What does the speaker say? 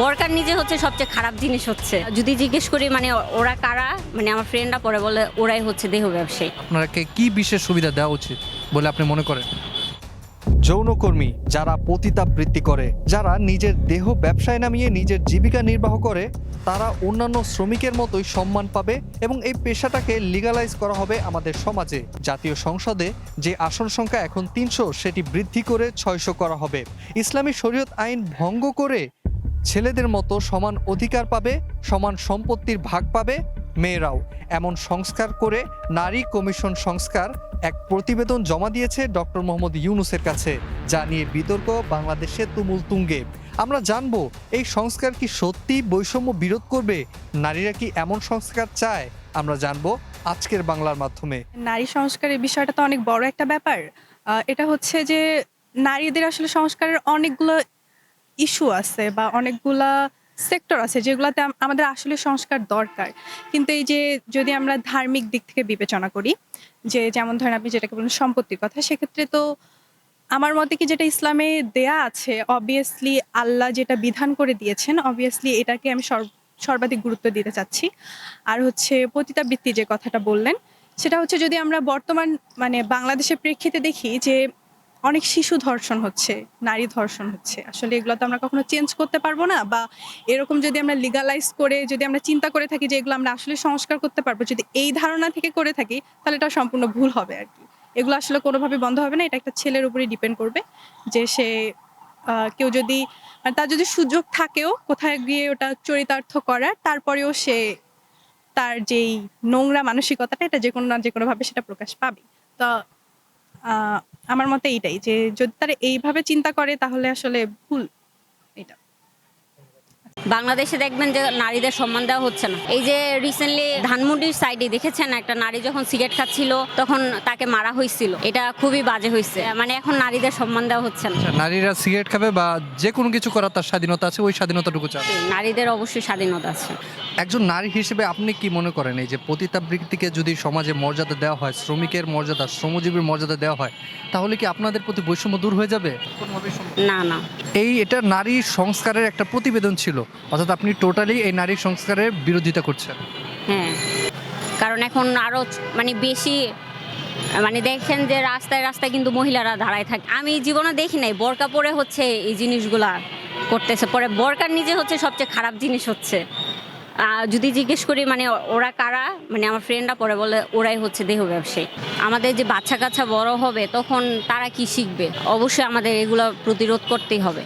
বরকার নিজে হচ্ছে সবচেয়ে খারাপ জিনিস হচ্ছে। যদি জিজ্ঞেস করি মানে ওরা কারা? মানে আমার ফ্রেন্ডরা পরে বলে ওরাই হচ্ছে দেহ ব্যবসায়ী। আপনাকে কি বিশেষ সুবিধা দেওয়া উচিত বলে আপনি মনে করেন? যৌনকর্মী যারা পতিতাবৃত্তি করে যারা নিজের দেহ ব্যবসায় নামিয়ে নিজের জীবিকা নির্বাহ করে তারা অন্যান্য শ্রমিকের মতোই সম্মান পাবে এবং এই পেশাটাকে লিগালাইজ করা হবে আমাদের সমাজে। জাতীয় সংসদে যে আসন সংখ্যা এখন তিনশো সেটি বৃদ্ধি করে ছয়শো করা হবে। ইসলামী শরীয়ত আইন ভঙ্গ করে ছেলেদের মতো সমান অধিকার পাবে, সমান সম্পত্তির ভাগ পাবে মেয়েরাও। এমন সংস্কার করে নারী কমিশন সংস্কার এক প্রতিবেদন জমা দিয়েছে ডক্টর মোহাম্মদ ইউনুসের কাছে, যা নিয়ে বিতর্ক বাংলাদেশে তুমুল তুঙ্গে। আমরা জানব, এই সংস্কার কি সত্যি বৈষম্য বিরোধ করবে? নারীরা কি এমন সংস্কার চায়? আমরা জানব আজকের বাংলার মাধ্যমে। নারী সংস্কারের বিষয়টা তো অনেক বড় একটা ব্যাপার। এটা হচ্ছে যে নারীদের আসলে সংস্কারের অনেকগুলো ইস্যু আছে বা অনেকগুলা সেক্টর আছে যেগুলোতে আম- আমাদের আসলে সংস্কার দরকার। কিন্তু এই যে যদি আমরা ধার্মিক দিক থেকে বিবেচনা করি, যে যেমন ধরেন আপনি যেটাকে বলেন সম্পত্তির কথা, সেক্ষেত্রে তো আমার মতে কি যেটা ইসলামে দেয়া আছে অবভিয়াসলি আল্লাহ যেটা বিধান করে দিয়েছেন অবভিয়াসলি এটাকে আমি সর্ব- সর্বাধিক গুরুত্ব দিতে চাচ্ছি। আর হচ্ছে পতিতাবৃত্তি যে কথাটা বললেন, সেটা হচ্ছে যদি আমরা বর্তমান মানে বাংলাদেশের প্রেক্ষিতে দেখি যে অনেক শিশু ধর্ষণ হচ্ছে, নারী ধর্ষণ হচ্ছে। আসলে এগুলো তো আমরা কখনো চেঞ্জ করতে পারব না বা এরকম যদি আমরা লিগালাইজ করে, যদি আমরা চিন্তা করে থাকি যে এগুলো আমরা আসলে সংস্কার করতে পারব, যদি এই ধারণা থেকে করে থাকি, তাহলে এটা সম্পূর্ণ ভুল হবে আর কি। এগুলো আসলে কোনোভাবে বন্ধ হবে না, এটা একটা ছেলের উপরে ডিপেন্ড করবে যে সে কেউ যদি মানে তার যদি সুযোগ থাকেও কোথায় গিয়ে ওটা চরিতার্থ করার, তারপরেও সে তার যেই নোংরা মানসিকতাটা, এটা যে কোনো না যে কোনোভাবে সেটা প্রকাশ পাবে তো আমার মতে এইটাই যে যদি তারা এইভাবে চিন্তা করে তাহলে আসলে ভুল এটা। বাংলাদেশে দেখবেন যে নারীদের সম্মান দেওয়া হচ্ছে না। এই যে রিসেন্টলি ধানমন্ডির সাইডে দেখেছেন একটা নারী যখন সিগারেট খাচ্ছিল তখন তাকে মারা হয়েছিল। এটা খুবই বাজে হয়েছে। মানে এখন নারীদের সম্মান দেওয়া হচ্ছে না। নারীরা সিগারেট খাবে বা যে কোনো কিছু করার তার স্বাধীনতা আছে ওই স্বাধীনতাটুকু চান নারীদের অবশ্যই স্বাধীনতা আছে। একজন নারী হিসেবে আপনি কি মনে করেন এই যে পতিতাবৃত্তিকে যদি সমাজে মর্যাদা দেওয়া হয় শ্রমিকের মর্যাদা শ্রমজীবীর মর্যাদা দেওয়া হয় তাহলে কি আপনাদের প্রতি বৈষম্য দূর হয়ে যাবে? না না। এই এটা নারী সংস্কারের একটা প্রতিবেদন ছিল। অর্থাৎ আপনি টোটালি এই নারী সংস্কারের বিরোধিতা করছেন। হ্যাঁ। কারণ এখন আরও মানে বেশি মানে দেখেন যে রাস্তায় রাস্তায় কিন্তু মহিলারা দাঁড়ায় থাকে। আমি জীবনে দেখি নাই, বোরকা পরে হচ্ছে এই জিনিসগুলা করতেছে। পরে বোরকার নিজে হচ্ছে সবচেয়ে খারাপ জিনিস হচ্ছে। যদি জিজ্ঞেস করি মানে ওরা কারা? মানে আমার ফ্রেন্ডরা পরে বলে, ওরাই হচ্ছে দেহ ব্যবসায়ী। আমাদের যে বাচ্চা কাচ্চা বড় হবে, তখন তারা কি শিখবে? অবশ্যই আমাদের এগুলো প্রতিরোধ করতেই হবে।